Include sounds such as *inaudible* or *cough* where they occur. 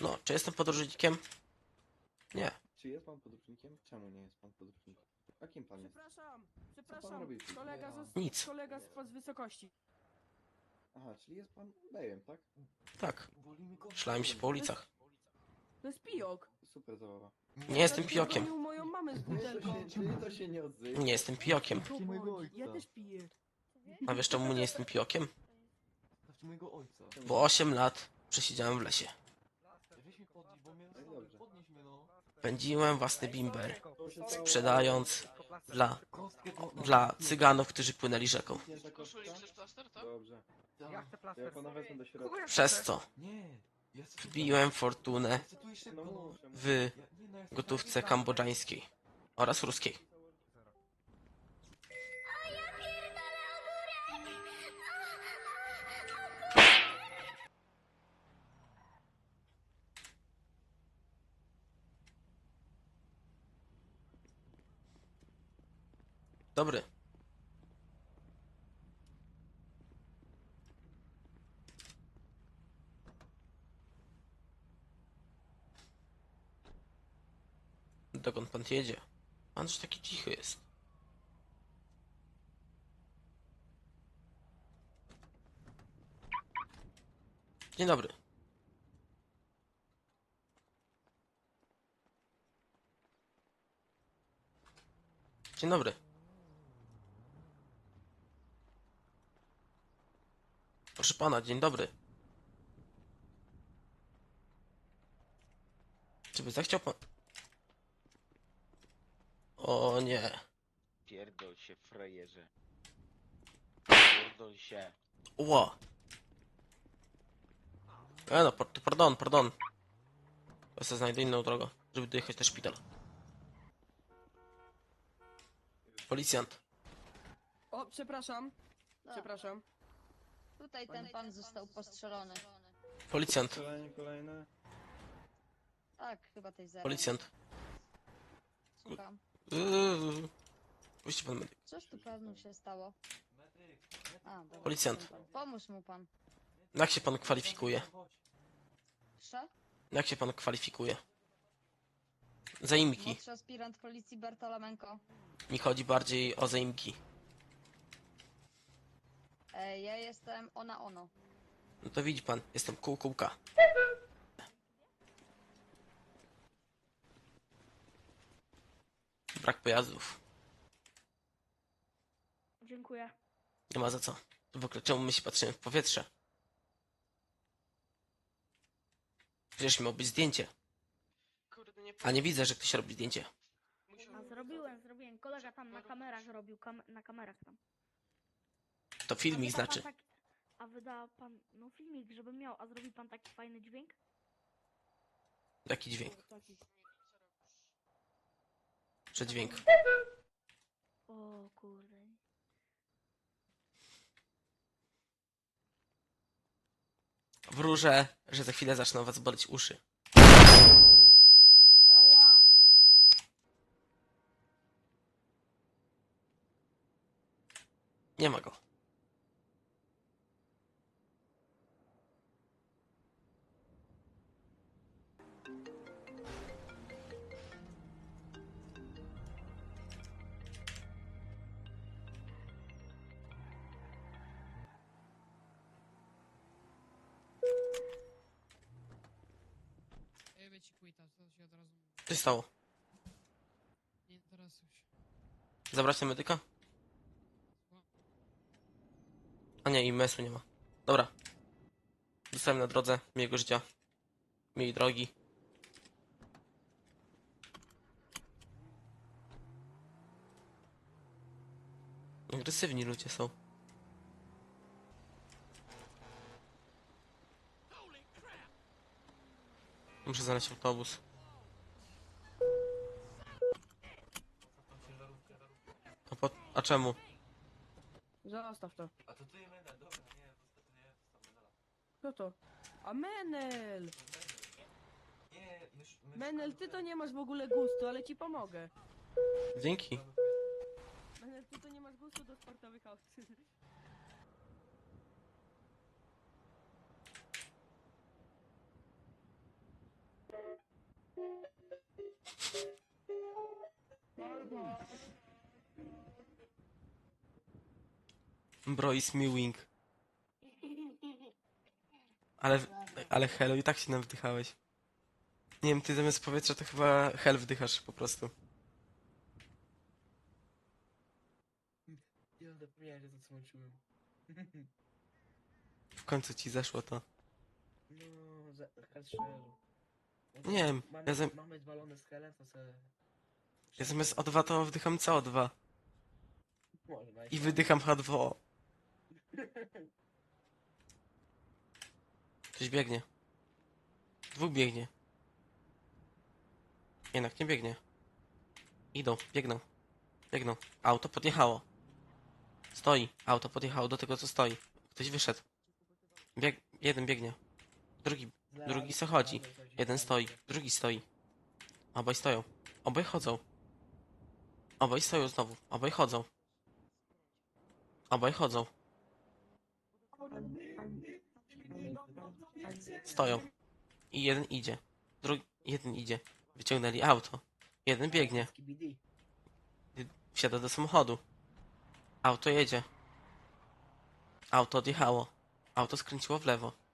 No, czy jestem podróżnikiem? Nie. Czy jest pan podróżnikiem? Czemu nie jest pan podróżnikiem? A kim pan jest? Przepraszam, pan przepraszam. robi? Kolega z, Nic. kolega z, z wysokości. Aha, czyli jest pan lejem, tak? Tak. Szlałem się po ulicach. To jest pijok. Super zabawa. Nie jestem pijokiem. gonił moją mamę z Czyli to butelką. się, czyli to się nie odzywa. Nie jestem pijokiem. mojego Ja ojca. też piję. A wiesz czemu nie jestem pijokiem? Zostawcie mojego ojca. Bo 8 lat przesiedziałem w lesie. Pędziłem własny bimber, sprzedając dla, dla cyganów, którzy płynęli rzeką. Ja do środka. Przez co? Wbiłem fortunę iść szybko, No no. w no, gotówce kambodżańskiej oraz ruskiej. Dobry. Dokąd pan jedzie? Pan już taki cichy jest. Dzień dobry. Dzień dobry. Proszę pana, dzień dobry. Czy by zechciał pan... O nie. Pierdol się, frajerze. Pierdol się. Ła. E no, par- pardon, pardon. Ja sobie znajdę inną drogę, żeby dojechać na szpital. Policjant. O, przepraszam. No, Przepraszam. Tutaj ten pan został postrzelony. Policjant. Kolejne, kolejne. Tak, chyba tej zero. Policjant. Słucham. Yy. Pan medyk. Coś tu panu się stało? A, dobra. Policjant. Pomóż mu pan. Jak się pan kwalifikuje? Proszę? Jak się pan kwalifikuje? Zaimki. Młodszy aspirant policji Bartolomenko. Mi chodzi bardziej o zaimki. E, ja jestem ona ono. No to widzi pan, jestem kół kółka. Brak pojazdów. Dziękuję. Nie ma za co. W ogóle czemu my się patrzymy w powietrze? Przecież miało być zdjęcie. A nie widzę, że ktoś robi zdjęcie. A zrobiłem, zrobiłem. Kolega tam na kamerach robił, kam na kamerach tam. To A filmik wyda pan znaczy. taki- a wyda pan, no filmik, żeby miał, a zrobi pan taki fajny dźwięk? Jaki dźwięk? Taki. Przedźwięk. O kurde. Wróżę, że za chwilę zaczną was boleć uszy. Ała. Nie ma go. Ja ci quita, to się od razu mówi. Co się stało? Nie interesuj się. Zabrać medyka? A nie, i mesu nie ma. Dobra. Zostałem na drodze. Miłego życia. Miłej drogi. Agresywni ludzie są. Muszę znaleźć autobus. A, po, a czemu? Zostaw to. A to ty Menel, dobra, nie, zostaw, nie, zostaw Menela. Kto to? A Menel! Nie, już... my Menel, ty to nie masz w ogóle gustu, ale ci pomogę. Dzięki. Menel, ty to nie masz gustu do sportowych aut. *laughs* Bro is me wing. Ale, ale hello, i tak się nam wdychałeś. Nie wiem, ty zamiast powietrza to chyba hel wdychasz po prostu. Ja zapomniałem, że to co łączyłem. W końcu ci zeszło to. No, za, Nie wiem, Mamy, ja zam- mamy zwalony skelet, to se... Ja zamiast O2 to wdycham CO2. Może. I wydycham H2O. Ktoś biegnie. Dwóch biegnie. Jednak nie biegnie. Idą, biegną. Biegną. Auto podjechało. Stoi. Auto podjechało do tego, co stoi. Ktoś wyszedł. Bieg... Jeden biegnie. Drugi. Drugi se chodzi. Jeden stoi. Drugi stoi. Obaj stoją. Obaj chodzą. Obaj stoją znowu. Obaj chodzą. Obaj chodzą. Stoją. I jeden idzie. Drugi, jeden idzie. Wyciągnęli auto. Jeden biegnie. Wsiada do samochodu. Auto jedzie. Auto odjechało. Auto skręciło w lewo.